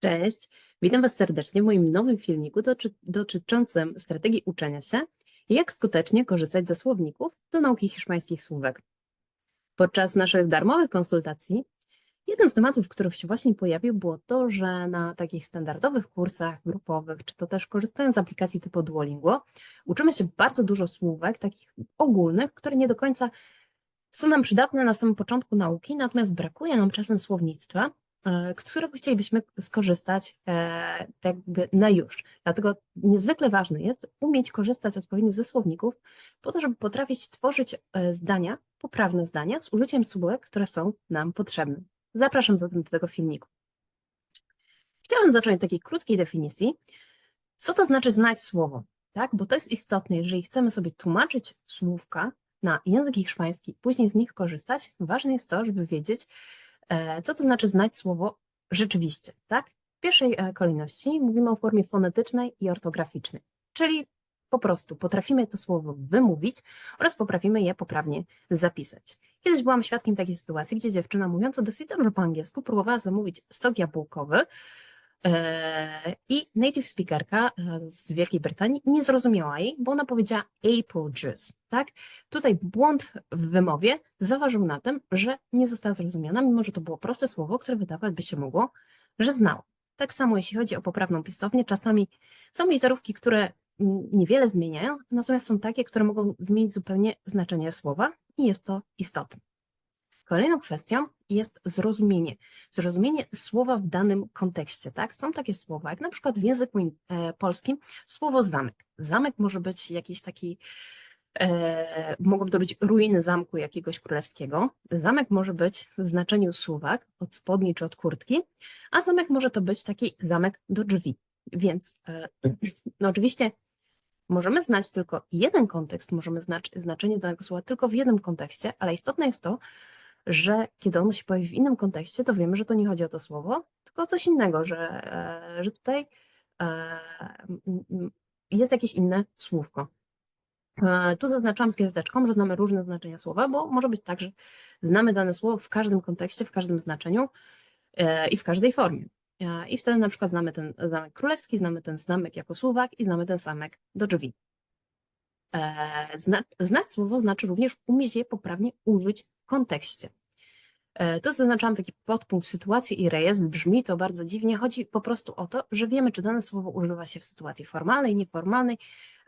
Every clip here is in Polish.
Cześć, witam Was serdecznie w moim nowym filmiku doty- dotyczącym strategii uczenia się jak skutecznie korzystać ze słowników do nauki hiszpańskich słówek. Podczas naszych darmowych konsultacji jednym z tematów, który się właśnie pojawił, było to, że na takich standardowych kursach grupowych, czy to też korzystając z aplikacji typu Duolingo, uczymy się bardzo dużo słówek, takich ogólnych, które nie do końca są nam przydatne na samym początku nauki, natomiast brakuje nam czasem słownictwa, z którego chcielibyśmy skorzystać e, tak jakby na już. Dlatego niezwykle ważne jest umieć korzystać odpowiednio ze słowników, po to, żeby potrafić tworzyć e, zdania, poprawne zdania z użyciem słówek, które są nam potrzebne. Zapraszam zatem do tego filmiku. Chciałam zacząć od takiej krótkiej definicji. Co to znaczy znać słowo? Tak? Bo to jest istotne, jeżeli chcemy sobie tłumaczyć słówka na język hiszpański, później z nich korzystać, ważne jest to, żeby wiedzieć, e, co to znaczy znać słowo rzeczywiście. Tak? W pierwszej e, kolejności mówimy o formie fonetycznej i ortograficznej, czyli po prostu potrafimy to słowo wymówić oraz potrafimy je poprawnie zapisać. Kiedyś byłam świadkiem takiej sytuacji, gdzie dziewczyna mówiąca dosyć dobrze po angielsku próbowała zamówić sok jabłkowy e, i native speakerka e, z Wielkiej Brytanii nie zrozumiała jej, bo ona powiedziała apple juice, tak? Tutaj błąd w wymowie zaważył na tym, że nie została zrozumiana, mimo że to było proste słowo, które wydawać by się mogło, że znała. Tak samo jeśli chodzi o poprawną pisownię, czasami są literówki, które niewiele zmieniają, natomiast są takie, które mogą zmienić zupełnie znaczenie słowa i jest to istotne. Kolejną kwestią jest zrozumienie. Zrozumienie słowa w danym kontekście. Tak? Są takie słowa, jak na przykład w języku e, polskim słowo zamek. Zamek może być jakiś taki, e, mogą to być ruiny zamku jakiegoś królewskiego. Zamek może być w znaczeniu suwak, od spodni czy od kurtki, a zamek może to być taki zamek do drzwi. Więc e, no oczywiście możemy znać tylko jeden kontekst, możemy znać znaczenie danego słowa tylko w jednym kontekście, ale istotne jest to, że kiedy ono się pojawi w innym kontekście, to wiemy, że to nie chodzi o to słowo, tylko o coś innego, że, e, że tutaj e, jest jakieś inne słówko. E, Tu zaznaczam z gwiazdeczką, że znamy różne znaczenia słowa, bo może być tak, że znamy dane słowo w każdym kontekście, w każdym znaczeniu i w każdej formie. I wtedy na przykład znamy ten zamek królewski, znamy ten zamek jako słowak i znamy ten zamek do drzwi. Zna, znać słowo znaczy również umieć je poprawnie użyć w kontekście. E, To zaznaczam taki podpunkt sytuacji i rejestr. Brzmi to bardzo dziwnie. Chodzi po prostu o to, że wiemy, czy dane słowo używa się w sytuacji formalnej, nieformalnej,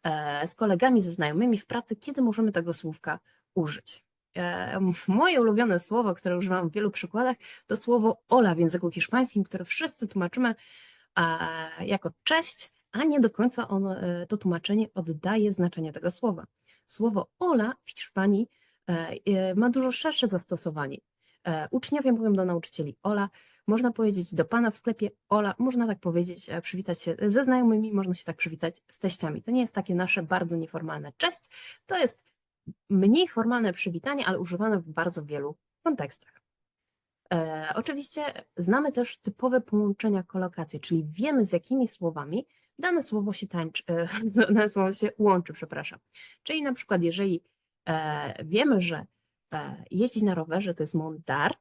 e, z kolegami, ze znajomymi w pracy, kiedy możemy tego słówka użyć. E, Moje ulubione słowo, które używam w wielu przykładach, to słowo ola w języku hiszpańskim, które wszyscy tłumaczymy jako cześć, a nie do końca ono, e, to tłumaczenie oddaje znaczenie tego słowa. Słowo ola w Hiszpanii ma dużo szersze zastosowanie. E, Uczniowie mówią do nauczycieli ola, można powiedzieć do pana w sklepie ola, można tak powiedzieć, e, przywitać się ze znajomymi, można się tak przywitać z teściami. To nie jest takie nasze bardzo nieformalne cześć, to jest mniej formalne przywitanie, ale używane w bardzo wielu kontekstach. E, oczywiście znamy też typowe połączenia kolokacje, czyli wiemy z jakimi słowami dane słowo się tańczy, e, dane słowo się łączy, przepraszam. Czyli na przykład jeżeli e, wiemy, że jeździć na rowerze to jest montar,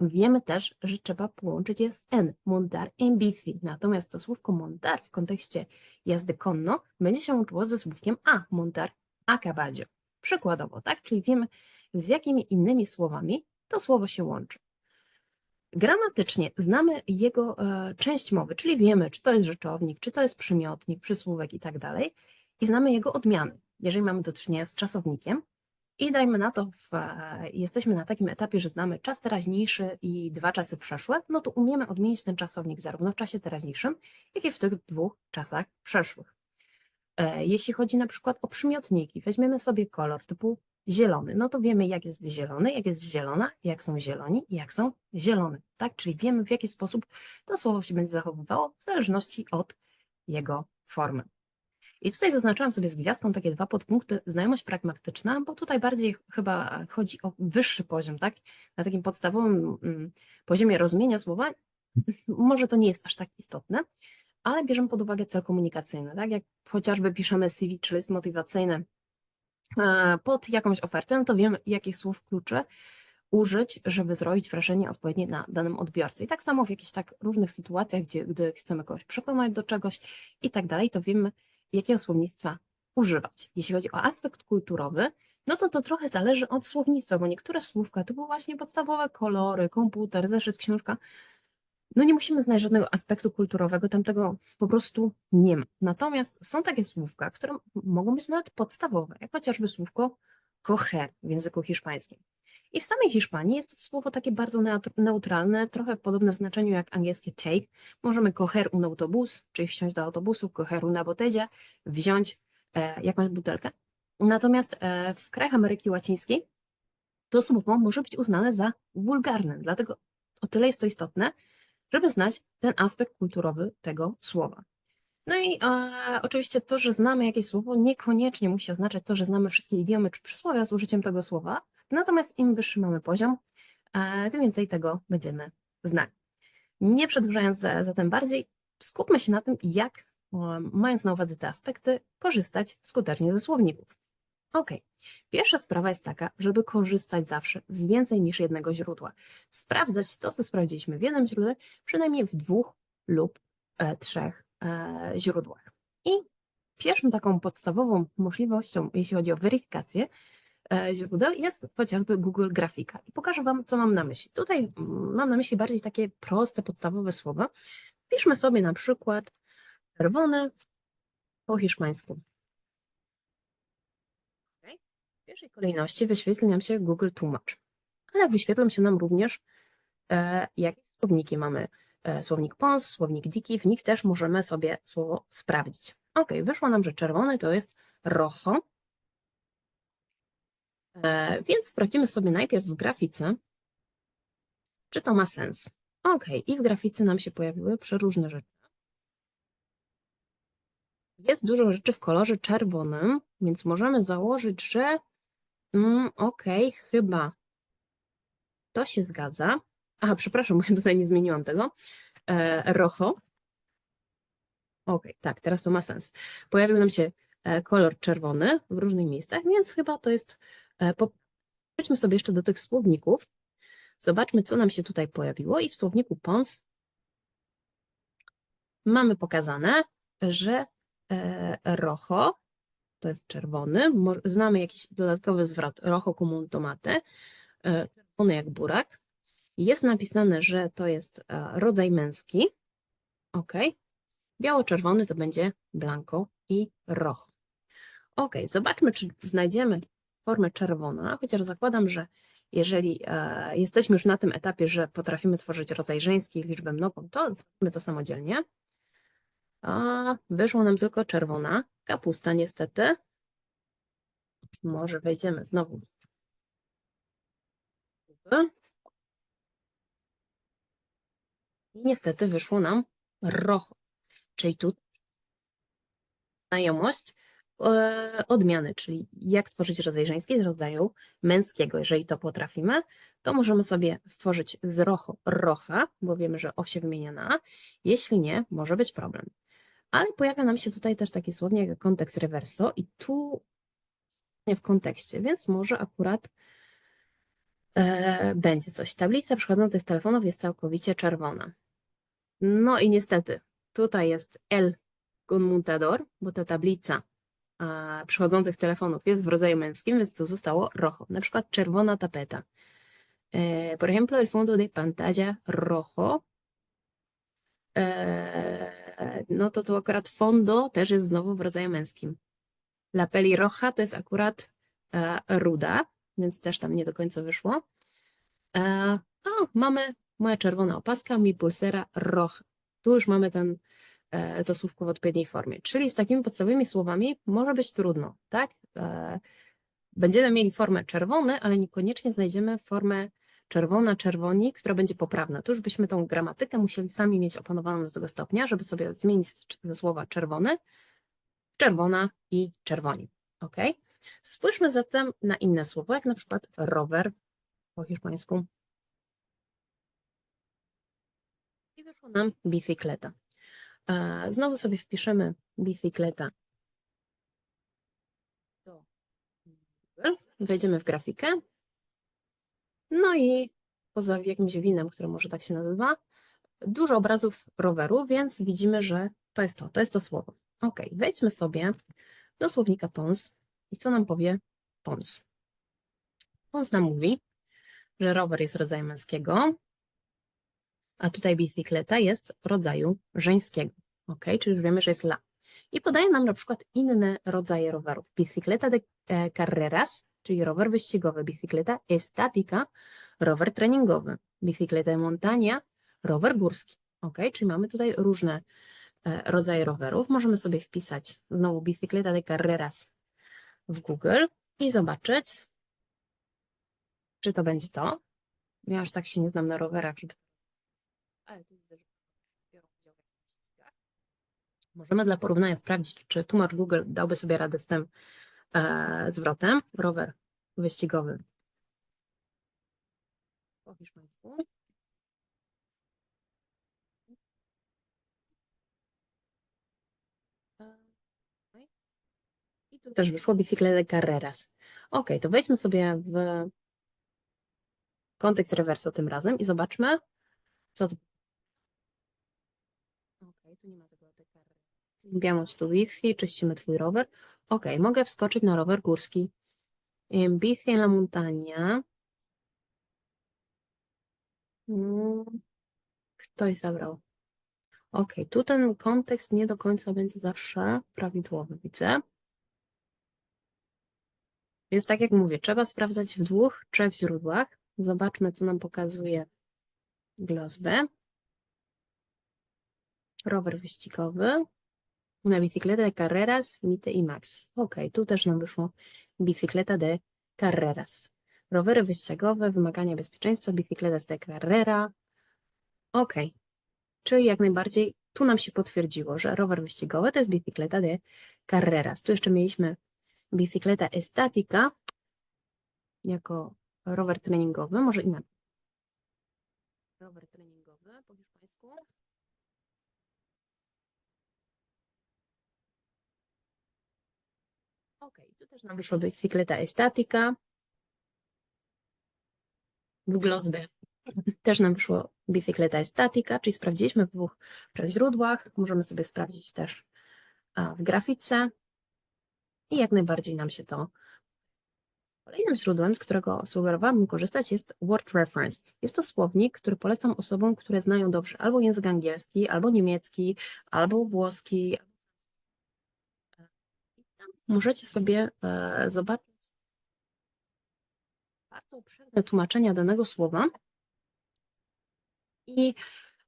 wiemy też, że trzeba połączyć je z N, montar en bici. Natomiast to słówko montar w kontekście jazdy konno będzie się łączyło ze słówkiem a, montar a. Przykładowo, tak? Czyli wiemy, z jakimi innymi słowami to słowo się łączy. Gramatycznie znamy jego e, część mowy, czyli wiemy, czy to jest rzeczownik, czy to jest przymiotnik, przysłówek i tak dalej, i znamy jego odmiany. Jeżeli mamy do czynienia z czasownikiem, i dajmy na to, w, jesteśmy na takim etapie, że znamy czas teraźniejszy i dwa czasy przeszłe, no to umiemy odmienić ten czasownik zarówno w czasie teraźniejszym, jak i w tych dwóch czasach przeszłych. E, Jeśli chodzi na przykład o przymiotniki, weźmiemy sobie kolor typu zielony, no to wiemy, jak jest zielony, jak jest zielona, jak są zieloni i jak są zielone, tak? Czyli wiemy, w jaki sposób to słowo się będzie zachowywało w zależności od jego formy. I tutaj zaznaczyłam sobie z gwiazdką takie dwa podpunkty, znajomość pragmatyczna, bo tutaj bardziej chyba chodzi o wyższy poziom, tak? Na takim podstawowym mm, poziomie rozumienia słowa może to nie jest aż tak istotne, ale bierzemy pod uwagę cel komunikacyjny, tak? Jak chociażby piszemy CV, czy list motywacyjny e, pod jakąś ofertę, no to wiemy, jakich słów kluczy użyć, żeby zrobić wrażenie odpowiednie na danym odbiorcy. I tak samo w jakichś tak różnych sytuacjach, gdzie, gdy chcemy kogoś przekonać do czegoś i tak dalej, to wiemy, jakiego słownictwa używać. Jeśli chodzi o aspekt kulturowy, no to to trochę zależy od słownictwa, bo niektóre słówka, typu właśnie podstawowe kolory, komputer, zeszyt, książka, no nie musimy znaleźć żadnego aspektu kulturowego, tam tego po prostu nie ma. Natomiast są takie słówka, które mogą być nawet podstawowe, jak chociażby słówko coger w języku hiszpańskim. I w samej Hiszpanii jest to słowo takie bardzo neutr- neutralne, trochę podobne w znaczeniu jak angielskie take. Możemy coger un autobus, czyli wsiąść do autobusu, coger una botella, wziąć e, jakąś butelkę. Natomiast e, w krajach Ameryki Łacińskiej to słowo może być uznane za wulgarne, dlatego o tyle jest to istotne, żeby znać ten aspekt kulturowy tego słowa. No i e, oczywiście to, że znamy jakieś słowo, niekoniecznie musi oznaczać to, że znamy wszystkie idiomy czy przysłowia z użyciem tego słowa, natomiast im wyższy mamy poziom, e, tym więcej tego będziemy znali. Nie przedłużając za- zatem bardziej, skupmy się na tym, jak, mając na uwadze te aspekty, korzystać skutecznie ze słowników. Ok, pierwsza sprawa jest taka, żeby korzystać zawsze z więcej niż jednego źródła. Sprawdzać to, co sprawdziliśmy w jednym źródle, przynajmniej w dwóch lub e, trzech e, źródłach. I pierwszą taką podstawową możliwością, jeśli chodzi o weryfikację źródeł, jest chociażby Google Grafika. I pokażę Wam, co mam na myśli. Tutaj mm, mam na myśli bardziej takie proste, podstawowe słowa. Piszmy sobie na przykład czerwony po hiszpańsku. W pierwszej kolejności wyświetli nam się Google Tłumacz, ale wyświetlą się nam również e, jakie słowniki mamy. E, słownik Pons, słownik Diki, w nich też możemy sobie słowo sprawdzić. Ok, wyszło nam, że czerwony to jest rojo, e, więc sprawdzimy sobie najpierw w grafice, czy to ma sens. Ok, i w grafice nam się pojawiły przeróżne rzeczy. Jest dużo rzeczy w kolorze czerwonym, więc możemy założyć, że mm, okej, chyba to się zgadza. Aha, przepraszam, bo ja tutaj nie zmieniłam tego. E, rojo. Okej, tak, teraz to ma sens. Pojawił nam się e, kolor czerwony w różnych miejscach, więc chyba to jest. E. Przejdźmy sobie jeszcze do tych słowników. Zobaczmy, co nam się tutaj pojawiło. I w słowniku Pons mamy pokazane, że e, rojo to jest czerwony. Znamy jakiś dodatkowy zwrot rojo como un tomate, e, czerwony jak burak. Jest napisane, że to jest rodzaj męski. Ok. Biało-czerwony to będzie blanco i rojo. Ok, zobaczmy, czy znajdziemy formę czerwona, chociaż zakładam, że jeżeli e, jesteśmy już na tym etapie, że potrafimy tworzyć rodzaj żeński, liczbę mnogą, to zrobimy to samodzielnie. A wyszło nam tylko czerwona kapusta, niestety. Może wejdziemy znowu. I niestety wyszło nam rojo, czyli tu znajomość odmiany, czyli jak tworzyć rodzaj żeński z rodzaju męskiego. Jeżeli to potrafimy, to możemy sobie stworzyć z rojo rocha, bo wiemy, że o się wymienia na. Jeśli nie, może być problem. Ale pojawia nam się tutaj też taki słownik jak kontekst reverso i tu nie w kontekście, więc może akurat e, będzie coś. Tablica przychodzących telefonów jest całkowicie czerwona. No i niestety, tutaj jest El conmutador, bo ta tablica przychodzących telefonów jest w rodzaju męskim, więc to zostało rojo. Na przykład czerwona tapeta. E, por ejemplo, el fondo de pantalla rojo. E, no to tu akurat fondo też jest znowu w rodzaju męskim. La pelirroja to jest akurat e, ruda, więc też tam nie do końca wyszło. E, o, mamy moja czerwona opaska, mi pulsera roja. Tu już mamy ten, to słówko w odpowiedniej formie. Czyli z takimi podstawowymi słowami może być trudno, tak? E, Będziemy mieli formę czerwony, ale niekoniecznie znajdziemy formę czerwona, czerwoni, która będzie poprawna. Tu już byśmy tą gramatykę musieli sami mieć opanowaną do tego stopnia, żeby sobie zmienić ze słowa czerwony, czerwona i czerwoni. Ok? Spójrzmy zatem na inne słowo, jak na przykład rower po hiszpańsku. I wyszło nam bicicleta. Znowu sobie wpiszemy bicicleta do Google. Wejdziemy w grafikę. No i poza jakimś winem, które może tak się nazywa, dużo obrazów roweru, więc widzimy, że to jest to, to jest to słowo. Ok, wejdźmy sobie do słownika pons i co nam powie pons? Pons nam mówi, że rower jest rodzaju męskiego, a tutaj bicykleta jest rodzaju żeńskiego. Ok, czyli już wiemy, że jest la. I podaje nam na przykład inne rodzaje rowerów. Bicicleta de e, carreras, czyli rower wyścigowy, bicicleta estática, rower treningowy, bicicleta de montaña, rower górski. Ok, czyli mamy tutaj różne e, rodzaje rowerów. Możemy sobie wpisać znowu bicicleta de carreras w Google i zobaczyć, czy to będzie to. Ja aż tak się nie znam na rowerach, żeby... Ale tu widzę, że biorą udział w jakichś wyścigach. Możemy dla porównania sprawdzić, czy tłumacz Google dałby sobie radę z tym e, zwrotem. Rower wyścigowy po hiszpańsku. I tu też wyszło bicicleta carreras. Ok, to wejdźmy sobie w kontekst rewerso tym razem i zobaczmy, co tu. Ok, tu nie ma tego de tu bici, czyścimy twój rower. Ok, mogę wskoczyć na rower górski. Bici en la montaña. Mm, Ktoś zabrał. Ok, tu ten kontekst nie do końca będzie zawsze prawidłowy, widzę. Więc tak jak mówię, trzeba sprawdzać w dwóch, trzech źródłach. Zobaczmy, co nam pokazuje glosby. Rower wyścigowy. Una bicicleta de carreras, Mite i Max. Ok, tu też nam wyszło bicicleta de carreras. Rowery wyścigowe, wymagania bezpieczeństwa, bicicletas de carrera. Ok, czyli jak najbardziej tu nam się potwierdziło, że rower wyścigowy to jest bicicleta de carreras. Tu jeszcze mieliśmy bicicleta estática jako rower treningowy, może inaczej. Rower treningowy po hiszpańsku. Ok, tu też nam wyszła bicicleta estática. W glosby też nam wyszło bicicleta estática, czyli sprawdziliśmy w dwóch źródłach. Możemy sobie sprawdzić też w grafice i jak najbardziej nam się to. Kolejnym źródłem, z którego sugerowałabym korzystać jest Word Reference. Jest to słownik, który polecam osobom, które znają dobrze albo język angielski, albo niemiecki, albo włoski. Możecie sobie e, zobaczyć bardzo obszerne tłumaczenia danego słowa i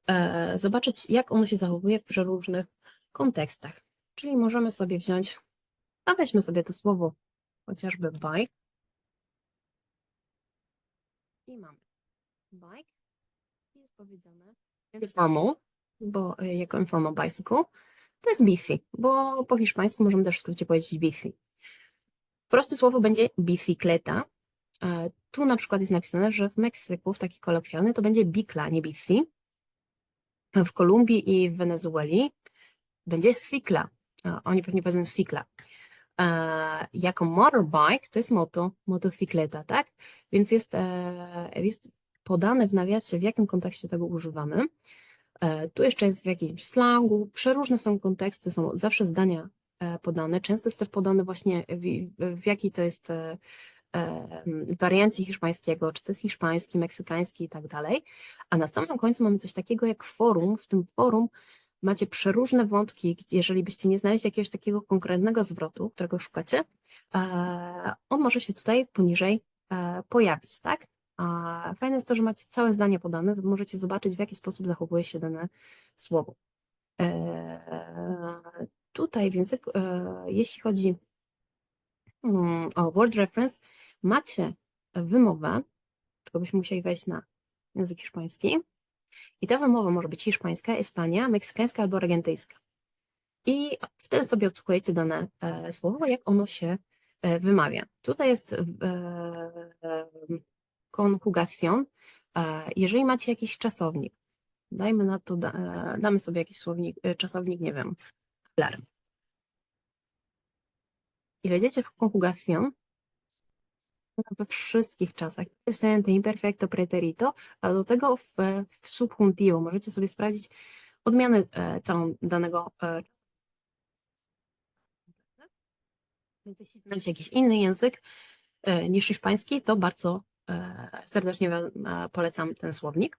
e, zobaczyć, jak ono się zachowuje w przeróżnych kontekstach. Czyli możemy sobie wziąć, a weźmy sobie to słowo chociażby bike. I mamy bike. I jest powiedziane informal, bo e, jako informal bicycle to jest bici, bo po hiszpańsku możemy też w skrócie powiedzieć bici. Proste słowo będzie bicicleta. E, Tu na przykład jest napisane, że w Meksyku, w taki kolokwialny, to będzie bicla, nie bici. W Kolumbii i w Wenezueli będzie cicla. E, Oni pewnie powiedzą cicla. E, Jako motorbike to jest moto, motocykleta, tak? Więc jest, jest podane w nawiasie, w jakim kontekście tego używamy. E, Tu jeszcze jest w jakimś slangu, przeróżne są konteksty, są zawsze zdania e, podane. Często jest też podane właśnie w, w jakiej to jest e, e, wariancie hiszpańskiego, czy to jest hiszpański, meksykański i tak dalej. A na samym końcu mamy coś takiego jak forum. W tym forum macie przeróżne wątki, jeżeli byście nie znaleźli jakiegoś takiego konkretnego zwrotu, którego szukacie, e, on może się tutaj poniżej e, pojawić, tak? A fajne jest to, że macie całe zdanie podane, możecie zobaczyć, w jaki sposób zachowuje się dane słowo. E, Tutaj w języku, e, jeśli chodzi mm, o word reference, macie wymowę, tylko byśmy musieli wejść na język hiszpański. I ta wymowa może być hiszpańska, hiszpania, meksykańska albo argentyjska. I wtedy sobie odsłuchujecie dane e, słowo, jak ono się e, wymawia. Tutaj jest e, e, konjugacją. E, jeżeli macie jakiś czasownik, dajmy na to, e, damy sobie jakiś słownik, e, czasownik, nie wiem, hablar. I wejdziecie w konjugacją, we wszystkich czasach. Presente, imperfecto, preterito, a do tego w, w subjuntivo. Możecie sobie sprawdzić odmianę całą danego e, Więc jeśli znacie jakiś inny język niż hiszpański, to bardzo serdecznie Wam e, polecam ten słownik.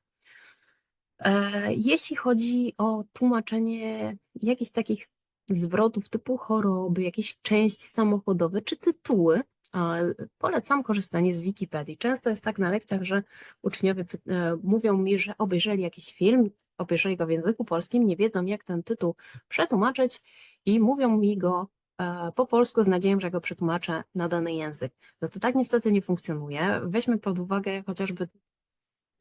E, Jeśli chodzi o tłumaczenie jakichś takich zwrotów typu choroby, jakieś części samochodowe czy tytuły, e, polecam korzystanie z Wikipedii. Często jest tak na lekcjach, że uczniowie e, mówią mi, że obejrzeli jakiś film, obejrzeli go w języku polskim, nie wiedzą jak ten tytuł przetłumaczyć i mówią mi go e, po polsku z nadzieją, że go przetłumaczę na dany język. No to tak niestety nie funkcjonuje. Weźmy pod uwagę chociażby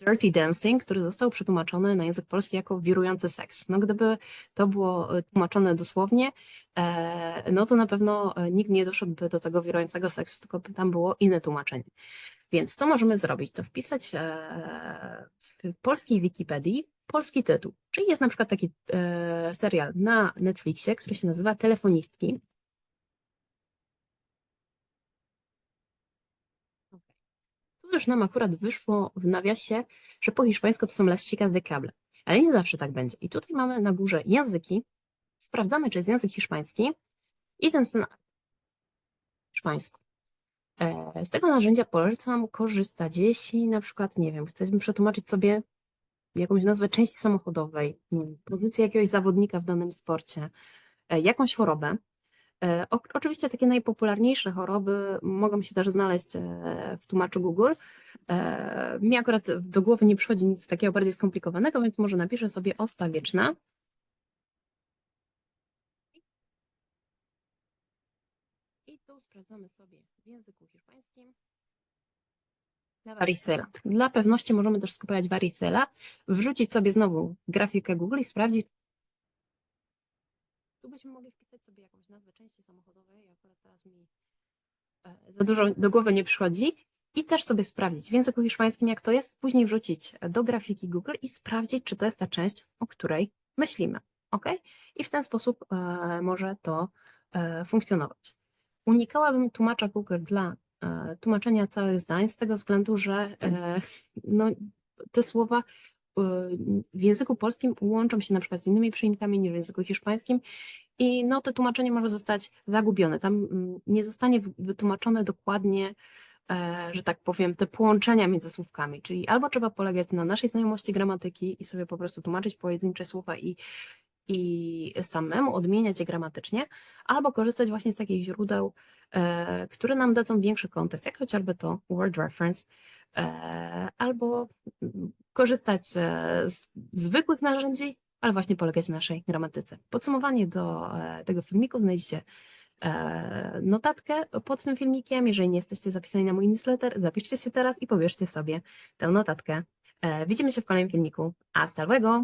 Dirty Dancing, który został przetłumaczony na język polski jako wirujący seks. No gdyby to było e, tłumaczone dosłownie, e, no to na pewno e, nikt nie doszedłby do tego wirującego seksu, tylko by tam było inne tłumaczenie. Więc co możemy zrobić? To wpisać w polskiej Wikipedii polski tytuł. Czyli jest na przykład taki serial na Netflixie, który się nazywa Telefonistki. Już nam akurat wyszło w nawiasie, że po hiszpańsku to są las chicas de cable. Ale nie zawsze tak będzie. I tutaj mamy na górze języki. Sprawdzamy, czy jest język hiszpański i ten stan hiszpańsku. E, Z tego narzędzia polecam korzystać, jeśli na przykład, nie wiem, chcemy przetłumaczyć sobie jakąś nazwę części samochodowej, pozycję jakiegoś zawodnika w danym sporcie, e, jakąś chorobę. E, oczywiście takie najpopularniejsze choroby mogą się też znaleźć e, w tłumaczu Google. E, mi akurat do głowy nie przychodzi nic takiego bardziej skomplikowanego, więc może napiszę sobie osta wieczna. I tu sprawdzamy sobie w języku hiszpańskim. La varicela. Dla pewności możemy też skopiować varicela, wrzucić sobie znowu grafikę Google i sprawdzić. Tu byśmy mogli wpisać nazwę części samochodowej, akurat teraz mi e, za dużo do głowy nie przychodzi. I też sobie sprawdzić w języku hiszpańskim, jak to jest, później wrzucić do grafiki Google i sprawdzić, czy to jest ta część, o której myślimy. ok? I w ten sposób e, może to e, funkcjonować. Unikałabym tłumacza Google dla e, tłumaczenia całych zdań z tego względu, że e, no, te słowa w języku polskim łączą się na przykład z innymi przyimkami niż w języku hiszpańskim i no, to tłumaczenie może zostać zagubione. Tam mm, nie zostanie wy- wytłumaczone dokładnie, e, że tak powiem, te połączenia między słówkami, czyli albo trzeba polegać na naszej znajomości gramatyki i sobie po prostu tłumaczyć pojedyncze słowa i i samemu odmieniać je gramatycznie, albo korzystać właśnie z takich źródeł, e, które nam dadzą większy kontekst, jak chociażby to Word Reference, e, albo mm, korzystać z, zwykłych narzędzi, ale właśnie polegać na naszej gramatyce. Podsumowanie do e, tego filmiku znajdziecie e, notatkę pod tym filmikiem. Jeżeli nie jesteście zapisani na mój newsletter, zapiszcie się teraz i pobierzcie sobie tę notatkę. E, Widzimy się w kolejnym filmiku. Hasta luego!